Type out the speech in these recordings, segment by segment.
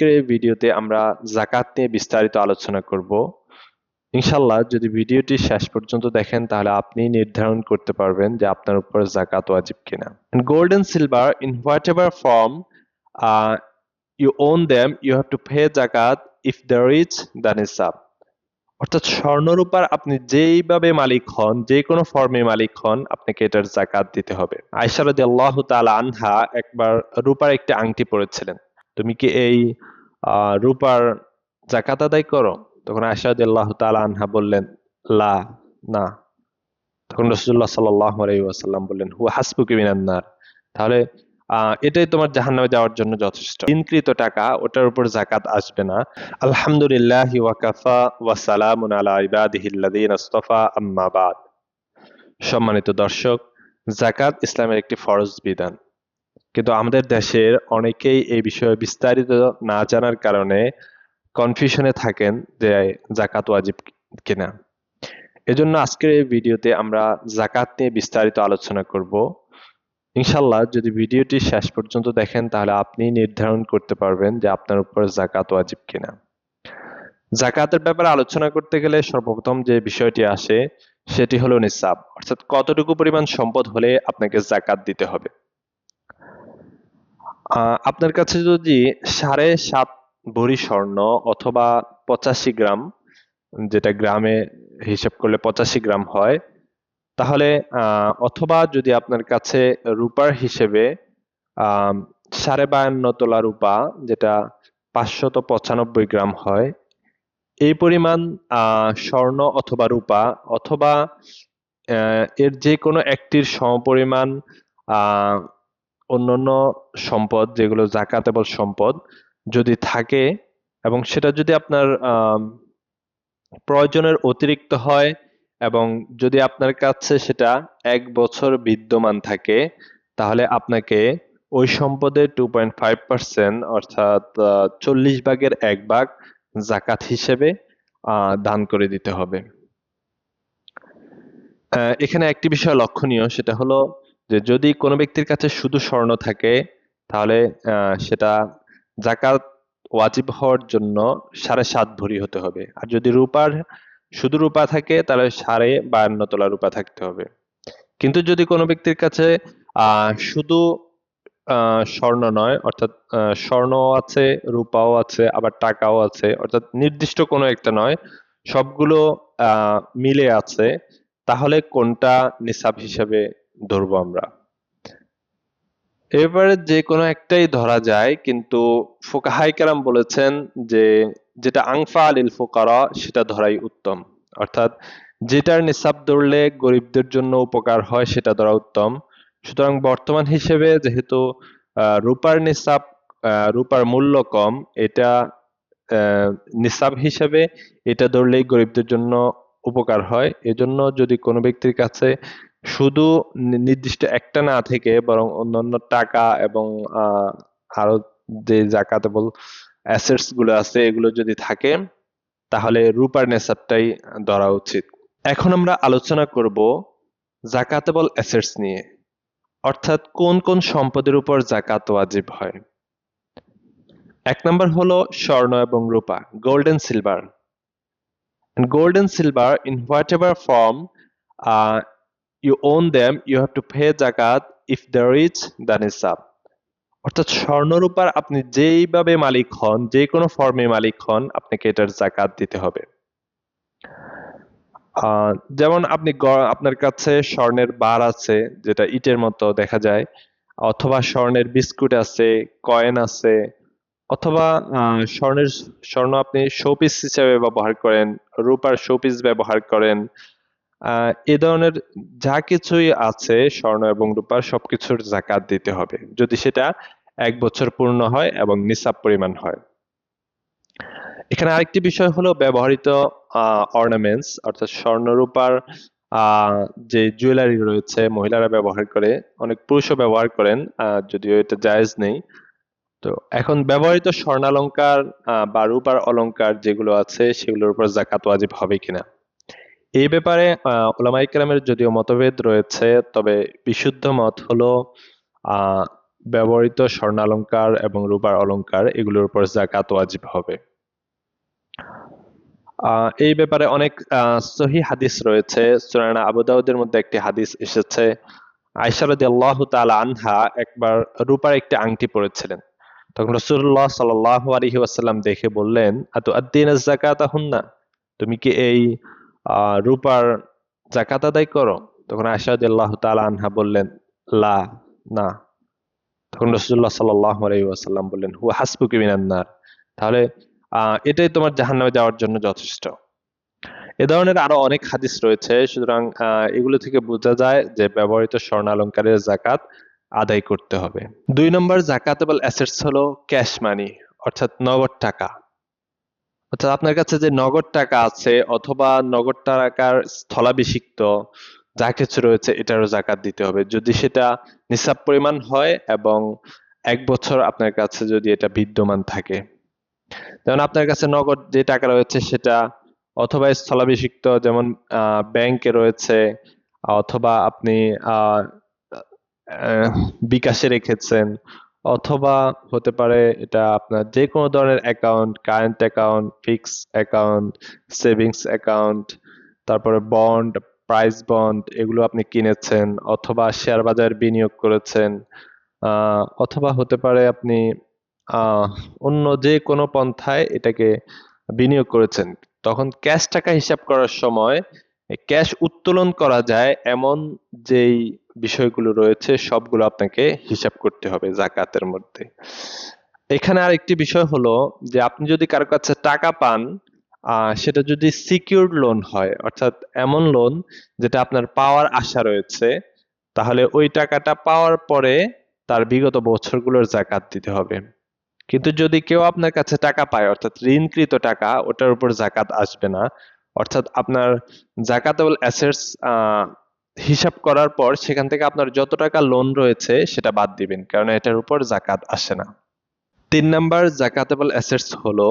আজকের এই ভিডিওতে আমরা জাকাত নিয়ে বিস্তারিত আলোচনা করব। ইনশাল্লাহ যদি ভিডিওটি শেষ পর্যন্ত দেখেন, তাহলে আপনি নির্ধারণ করতে পারবেন যে আপনার উপর জাকাত ওয়াজিব কিনা। Gold and silver in whatever form you own them you have to pay জাকাত ইফ দ্য ইজ দ্য নিসাব অর্থাৎ স্বর্ণরূপার আপনি যেইভাবে মালিক হন যে কোনো ফর্মে মালিক হন, আপনাকে এটার জাকাত দিতে হবে। আয়সা রাদিয়াল্লাহু তাআলা আনহা একবার রূপার একটি আংটি পরেছিলেন। তুমি কি এই রূপার জাকাত আদায় করো? তখন রাদিয়াল্লাহু তাআলা আনহা বললেন, লা, না। তখন আলাইহি ওয়াসাল্লাম বললেন, হুয়া হাসবুকি মিনান নার। তাহলে এটাই তোমার জাহান্নামে যাওয়ার জন্য যথেষ্ট। ইনকৃত টাকা, ওটার উপর জাকাত আসবে না। আলহামদুলিল্লাহ ওয়াকাফা ওয়া সালামুন আলা ইবাদিহিল্লাযীনা ইসতাফা আম্মা সম্মানিত দর্শক জাকাত ইসলামের একটি ফরজ বিধান। কিন্তু আমাদের দেশের অনেকেই এই বিষয়ে বিস্তারিত না জানার কারণে কনফিউশনে থাকেন যে জাকাত ওয়াজিব কিনা। এজন্য আজকের এই ভিডিওতে আমরা জাকাত নিয়ে বিস্তারিত আলোচনা করব। ইনশাল্লাহ যদি ভিডিওটি শেষ পর্যন্ত দেখেন, তাহলে আপনি নির্ধারণ করতে পারবেন যে আপনার উপর জাকাত ওয়াজিব কিনা। জাকাতের ব্যাপারে আলোচনা করতে গেলে সর্বপ্রথম যে বিষয়টি আসে, সেটি হলো নিসাব। অর্থাৎ কতটুকু পরিমাণ সম্পদ হলে আপনাকে জাকাত দিতে হবে? আপনার কাছে যদি সাড়ে সাত ভরি স্বর্ণ অথবা পঁচাশি গ্রাম, যেটা গ্রামে হিসাব করলে পঁচাশি গ্রাম হয়, তাহলে অথবা যদি আপনার কাছে রূপার হিসেবে সাড়ে বায়ান্ন তোলা রূপা, যেটা পাঁচশত পঁচানব্বই গ্রাম হয়, এই পরিমাণ স্বর্ণ অথবা রূপা অথবা এর যে কোনো একটির সমপরিমাণ অন্যান্য সম্পদ, যেগুলো জাকাতেবল সম্পদ যদি থাকে এবং সেটা যদি আপনার প্রয়োজনের অতিরিক্ত হয় এবং যদি আপনার কাছে সেটা এক বছর বিদ্যমান থাকে, তাহলে আপনাকে ওই সম্পদের টু পয়েন্ট ফাইভ পার্সেন্ট অর্থাৎ চল্লিশ ভাগের এক ভাগ জাকাত হিসেবে দান করে দিতে হবে। এখানে একটি বিষয় লক্ষণীয়, সেটা হলো যে যদি কোনো ব্যক্তির কাছে শুধু স্বর্ণ থাকে তাহলে সেটা জাকাত ওয়াজিব হওয়ার জন্য সাড়ে সাত ভরি হতে হবে। আর যদি রূপার শুধু রূপা থাকে তাহলে সাড়ে বায়ান্ন তোলা রূপা থাকতে হবে। কিন্তু যদি কোনো ব্যক্তির কাছে শুধু স্বর্ণ নয় অর্থাৎ আহ, স্বর্ণও আছে রূপাও আছে আবার টাকাও আছে অর্থাৎ নির্দিষ্ট কোনো একটা নয় সবগুলো মিলে আছে তাহলে কোনটা নিসাব হিসেবে ধরবো আমরা। এবারে যে কোনো একটাই ধরা যায়, কিন্তু ফুকাহাই কেরাম বলেছেন যে যেটা আংফা আলিল ফুকারা, সেটা ধরাই উত্তম। অর্থাৎ যেটার নিসাব ধরলে গরিবদের জন্য উপকার হয়, সেটা ধরা উত্তম। সুতরাং বর্তমান হিসেবে যেহেতু রূপার নিসাব রূপার মূল্য কম, এটা নিসাব হিসেবে এটা ধরলেই গরিবদের জন্য উপকার হয়। এজন্য যদি কোনো ব্যক্তির কাছে শুধু নির্দিষ্ট একটা না থেকে বরং অন্যান্য টাকা এবং আরও যে জাকাতেবল অ্যাসেটসগুলো আছে এগুলো যদি থাকে তাহলে রূপার নেশাবটাই ধরা উচিত। এখন আমরা আলোচনা করব জাকাতেবল অ্যাসেটস নিয়ে। অর্থাৎ কোন কোন সম্পদের উপর জাকাত ওয়াজিব হয়? এক নম্বর হলো স্বর্ণ এবং রূপা gold and silver gold and silver in whatever form uh, you own them, you have to pay zakat. If there is the nisab অর্থাৎ স্বর্ণরূপার আপনি যেইভাবে মালিক হন যে কোনো ফর্মে মালিক হন, আপনাকে এটার জাকাত দিতে হবে। যেমন আপনি আপনার কাছে স্বর্ণের বার আছে, যেটা ইটের মতো দেখা যায়, অথবা স্বর্ণের বিস্কুট আছে, কয়েন আছে, অথবা স্বর্ণের স্বর্ণ আপনি শোপিস হিসেবে ব্যবহার করেন, রূপার শোপিস ব্যবহার করেন এ ধরনের যা কিছুই আছে স্বর্ণ এবং রূপার সবকিছুর জাকাত দিতে হবে। যদি সেটা এক বছর পূর্ণ হয় এবং নিসাব পরিমাণ হয়। এখানে আরেকটি বিষয় হলো ব্যবহৃত অর্নামেন্টস অর্থাৎ স্বর্ণ, রূপার যে জুয়েলারি রয়েছে, মহিলারা ব্যবহার করে, অনেক পুরুষও ব্যবহার করেন যদিও এটা জায়েজ নেই। তো এখন ব্যবহৃত স্বর্ণালঙ্কার বা রূপার অলংকার যেগুলো আছে, সেগুলোর উপর জাকাত ওয়াজিব হবে কিনা? এই ব্যাপারে ওলামা ইকরামের যদিও মতভেদ রয়েছে, তবে বিশুদ্ধ মত হলো ব্যবহৃত স্বর্ণালংকার এবং রূপার অলংকার এগুলোর উপর জাকাত ওয়াজিব হবে। এই ব্যাপারে অনেক সহি হাদিস রয়েছে, সুরানা আবু দাউদের মধ্যে একটি হাদিস এসেছে আয়সা রাদিয়াল্লাহু তাআলা আনহা একবার রূপার একটি আংটি পরেছিলেন। তখন রাসূলুল্লাহ সাল্লাল্লাহু আলাইহি ওয়াসাল্লাম দেখে বললেন, আতু আদ্দিন যাকাতাহুন্না? তুমি কি এই রূপার জাকাত আদায় করো। তখন আয়সা রাদিয়াল্লাহু তাআলা আনহা বললেন, লা, না। তখন রাসূলুল্লাহ সাল্লাল্লাহু আলাইহি ওয়াসাল্লাম বললেন, হুয়া হাসবুকি মিনান নার। তাহলে এটাই তোমার জাহান্নামে যাওয়ার জন্য যথেষ্ট। এ ধরনের আরও অনেক হাদিস রয়েছে। সুতরাং এগুলো থেকে বোঝা যায় যে ব্যবহৃত স্বর্ণালঙ্কারের জাকাত আদায় করতে হবে। দুই নম্বর জাকাতেবল অ্যাসেটস হলো ক্যাশ মানি অর্থাৎ নগদ টাকা। অর্থাৎ আপনার কাছে যে নগদ টাকা আছে অথবা নগদ টাকার স্থলাভিষিক্ত যা কিছু রয়েছে এটারও জাকাত দিতে হবে। যদি সেটা নিসাব পরিমাণ হয় এবং এক বছর আপনার কাছে যদি এটা বিদ্যমান থাকে। যেমন আপনার কাছে নগদ যে টাকা রয়েছে সেটা অথবা স্থলাভিষিক্ত যেমন ব্যাংকে রয়েছে অথবা আপনি বিকাশে রেখেছেন অথবা হতে পারে এটা আপনার যে কোনো ধরনের account current account fix account savings account তারপরে বন্ড প্রাইস বন্ড এগুলো আপনি কিনেছেন অথবা শেয়ার বাজার বিনিয়োগ করেছেন। অথবা হতে পারে আপনি অন্য যে কোনো পন্থায় এটাকে বিনিয়োগ করেছেন। তখন ক্যাশ টাকা হিসাব করার সময় ক্যাশ উত্তোলন করা যায় এমন যেই বিষয়গুলো রয়েছে, সবগুলো আপনাকে হিসাব করতে হবে জাকাতের মধ্যে। এখানে আরেকটি বিষয় হলো যে আপনি যদি কারও কাছে টাকা পান সেটা যদি সিকিউরড লোন হয়, অর্থাৎ এমন লোন যেটা আপনার পাওয়ার আশা রয়েছে, তাহলে ওই টাকাটা পাওয়ার পরে তার বিগত বছরগুলোর জাকাত দিতে হবে। কিন্তু যদি কেউ আপনার কাছে টাকা পায়, অর্থাৎ ঋণকৃত টাকা, ওটার উপর জাকাত আসবে না, অর্থাৎ আপনার জাকাতেবল অ্যাসেটস হিসাব করার পর সেখান থেকে আপনার যত টাকা লোন রয়েছে সেটা বাদ দিবেন, কারণ এটার উপর জাকাত আসে না। তিন নাম্বার জাকাতেবল অ্যাসেটস হলো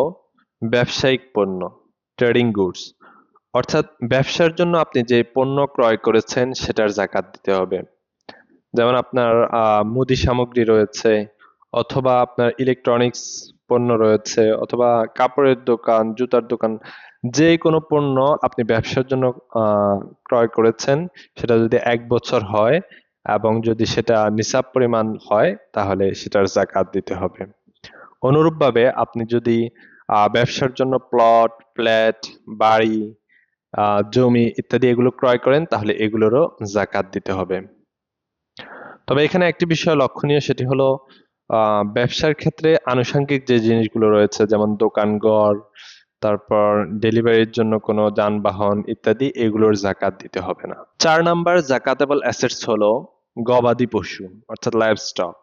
ব্যবসায়িক পণ্য ট্রেডিং গুডস অর্থাৎ ব্যবসার জন্য আপনি যে পণ্য ক্রয় করেছেন সেটার জাকাত দিতে হবে। যেমন আপনার মুদি সামগ্রী রয়েছে অথবা আপনার ইলেকট্রনিক্স পণ্য রয়েছে, অথবা কাপড়ের দোকান, জুতার দোকান, যে কোনো পণ্য আপনি ব্যবসার জন্য ক্রয় করেছেন, সেটা যদি এক বছর হয় এবং যদি সেটা নিসাব পরিমাণ হয়, তাহলে সেটার জাকাত দিতে হবে। অনুরূপভাবে আপনি যদি ব্যবসার জন্য প্লট ফ্ল্যাট বাড়ি জমি ইত্যাদি এগুলো ক্রয় করেন, তাহলে এগুলোরও জাকাত দিতে হবে। তবে এখানে একটি বিষয় লক্ষণীয়, সেটি হলো ব্যবসার ক্ষেত্রে আনুষঙ্গিক যে জিনিসগুলো রয়েছে, যেমন দোকানঘর তারপর ডেলিভারির জন্য কোনো যানবাহন ইত্যাদি, এগুলোর জাকাত দিতে হবে না। চার নাম্বার জাকাতেবল অ্যাসেটস হলো গবাদি পশু, অর্থাৎ লাইভ স্টক।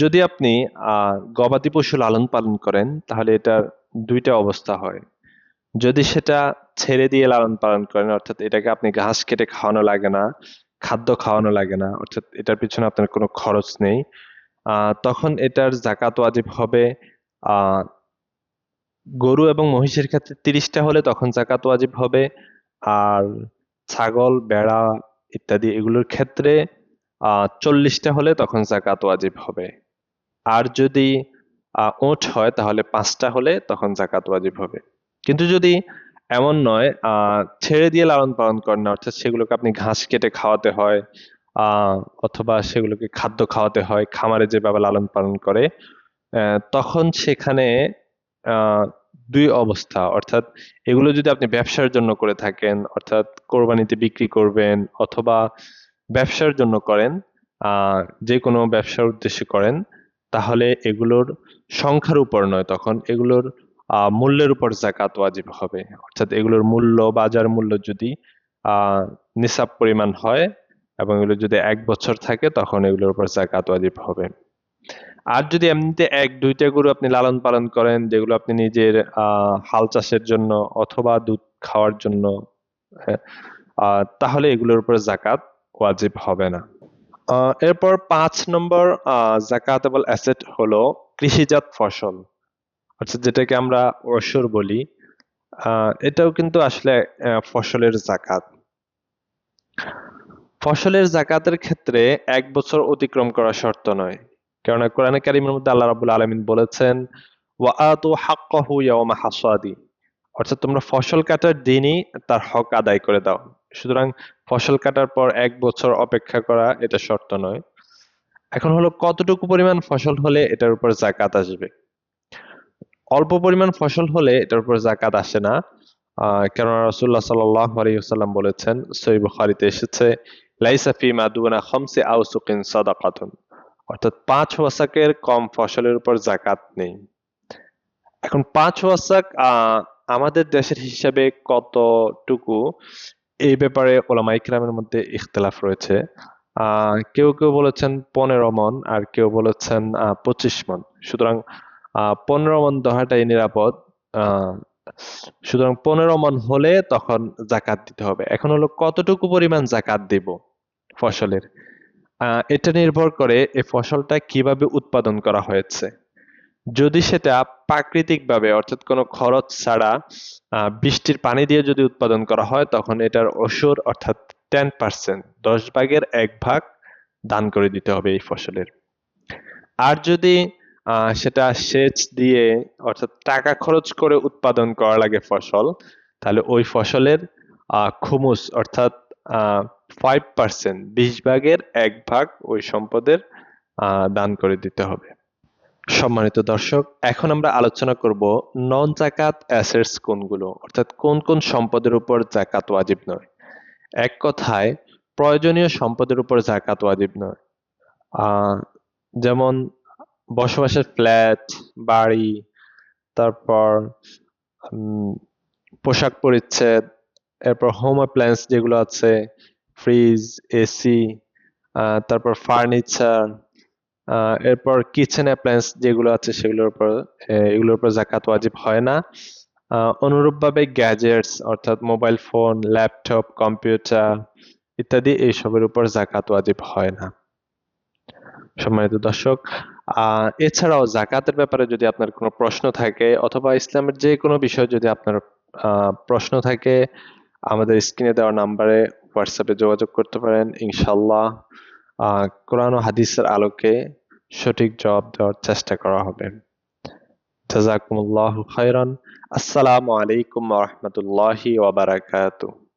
যদি আপনি গবাদি পশু লালন পালন করেন, তাহলে এটার দুইটা অবস্থা হয়। যদি সেটা ছেড়ে দিয়ে লালন পালন করেন, অর্থাৎ এটাকে আপনি ঘাস কেটে খাওয়ানো লাগে না খাদ্য খাওয়ানো লাগে না। অর্থাৎ এটার পিছনে আপনার কোনো খরচ নেই। তখন এটার জাকাত ওয়াজিব হবে। গরু এবং মহিষের ক্ষেত্রে তিরিশটা হলে তখন জাকাত ওয়াজিব হবে। আর ছাগল বেড়া ইত্যাদি এগুলোর ক্ষেত্রে চল্লিশটা হলে তখন জাকাত ওয়াজিব হবে। আর যদি ওট হয় তাহলে পাঁচটা হলে তখন জাকাত ওয়াজিব হবে। কিন্তু যদি এমন নয় ছেড়ে দিয়ে লালন পালন করেন না, অর্থাৎ সেগুলোকে আপনি ঘাস কেটে খাওয়াতে হয় অথবা সেগুলোকে খাদ্য খাওয়াতে হয়, খামারে যেভাবে লালন পালন করে তখন সেখানে দুই অবস্থা, অর্থাৎ এগুলো যদি আপনি ব্যবসার জন্য করে থাকেন, অর্থাৎ কোরবানিতে বিক্রি করবেন, অথবা ব্যবসার জন্য করেন যে কোনো ব্যবসার উদ্দেশ্যে করেন, তাহলে এগুলোর সংখ্যার উপর নয় তখন, এগুলোর মূল্যের উপর জাকাত ওয়াজিব হবে। অর্থাৎ এগুলোর মূল্য বাজার মূল্য যদি নিসাব পরিমাণ হয় এবং এগুলো যদি এক বছর থাকে তখন এগুলোর উপর জাকাত ওয়াজিব হবে। আর যদি এমনিতে এক দুইটা গরু আপনি লালন পালন করেন যেগুলো আপনি নিজের হাল চাষের জন্য অথবা দুধ খাওয়ার জন্য হ্যাঁ, তাহলে এগুলোর উপর জাকাত ওয়াজিব হবে না। এরপর পাঁচ নম্বর জাকাতেবল অ্যাসেট হলো কৃষিজাত ফসল। অর্থাৎ যেটাকে আমরা ওসর বলি এটাও কিন্তু আসলে ফসলের জাকাত। ফসলের জাকাতের ক্ষেত্রে এক বছর অতিক্রম করা শর্ত নয়। কেননা কোরআনে কারিমের মধ্যে আল্লাহ রাবুল আলমিন বলেছেন অর্থাৎ তোমরা ফসল কাটার দিনই তার হক আদায় করে দাও। সুতরাং ফসল কাটার পর এক বছর অপেক্ষা করা এটা শর্ত নয়। এখন হলো কতটুকু পরিমাণ ফসল হলে এটার উপর জাকাত আসবে? অল্প পরিমাণ ফসল হলে এটার উপর জাকাত আসে না। কেননা রাসূলুল্লাহ সাল্লাল্লাহু আলাইহি বলেছেন সহিহ বুখারীতে এসেছে, লাইসা ফি মা দুনা খামসি সাদাকাতুন। অর্থাৎ পাঁচ ওয়াসাকের কম ফসলের উপর জাকাত নেই। এখন পাঁচ ওয়াসাক আমাদের দেশের হিসাবে কতটুকু, এই ব্যাপারে ওলামা ইকরামের মধ্যে ইখতলাফ রয়েছে। কেউ কেউ বলেছেন পনেরো মন, আর কেউ বলেছেন পঁচিশ মন। সুতরাং পনেরো মন ধরাটাই নিরাপদ। সুতরাং পনেরো মন হলে তখন জাকাত দিতে হবে। এখন হলো কতটুকু পরিমাণ জাকাত দিব ফসলের? এটা নির্ভর করে এই ফসলটা কীভাবে উৎপাদন করা হয়েছে। যদি সেটা প্রাকৃতিকভাবে, অর্থাৎ কোনো খরচ ছাড়া বৃষ্টির পানি দিয়ে যদি উৎপাদন করা হয়, তখন এটার অসুর অর্থাৎ টেন পার্সেন্ট দশ ভাগের এক ভাগ দান করে দিতে হবে এই ফসলের। আর যদি সেটা সেচ দিয়ে, অর্থাৎ টাকা খরচ করে উৎপাদন করা লাগে ফসল, তাহলে ওই ফসলের খুমুস, অর্থাৎ ফাইভ পার্সেন্ট বিশ ভাগের এক ভাগ ওই সম্পদের দান করে দিতে হবে। সম্মানিত দর্শক, এখন আমরা আলোচনা করব নন জাকাত অ্যাসেটস কোনগুলো, অর্থাৎ কোন কোন সম্পদের উপর জাকাত ওয়াজিব নয়। এক কথায়, প্রয়োজনীয় সম্পদের উপর জাকাত ওয়াজিব নয়। যেমন বসবাসের ফ্ল্যাট, বাড়ি, তারপর পোশাক পরিচ্ছদ, এরপর হোম অ্যাপ্লায়েন্স যেগুলো আছে ফ্রিজ এসি তারপর ফার্নিচার এরপর কিচেন অ্যাপ্লায়েন্স যেগুলো আছে সেগুলোর উপর এগুলোর উপর জাকাত ওয়াজিব হয় না। অনুরূপভাবে গ্যাজেটস অর্থাৎ মোবাইল ফোন ল্যাপটপ কম্পিউটার ইত্যাদি এইসবের উপর জাকাত ওয়াজিব হয় না। সম্মানিত দর্শক এছাড়াও জাকাতের ব্যাপারে যদি আপনার কোনো প্রশ্ন থাকে অথবা ইসলামের যে কোনো বিষয় যদি আপনার প্রশ্ন থাকে, আমাদের স্ক্রিনে দেওয়া নাম্বারে হোয়াটসঅ্যাপে যোগাযোগ করতে পারেন। ইনশাল্লাহ কোরআন ও হাদিসের আলোকে সঠিক জবাব দেওয়ার চেষ্টা করা হবে। জাজাকুমুল্লাহ খাইরান আসসালামু আলাইকুম রাহমাতুল্লাহি ওয়া বারাকাতুহু।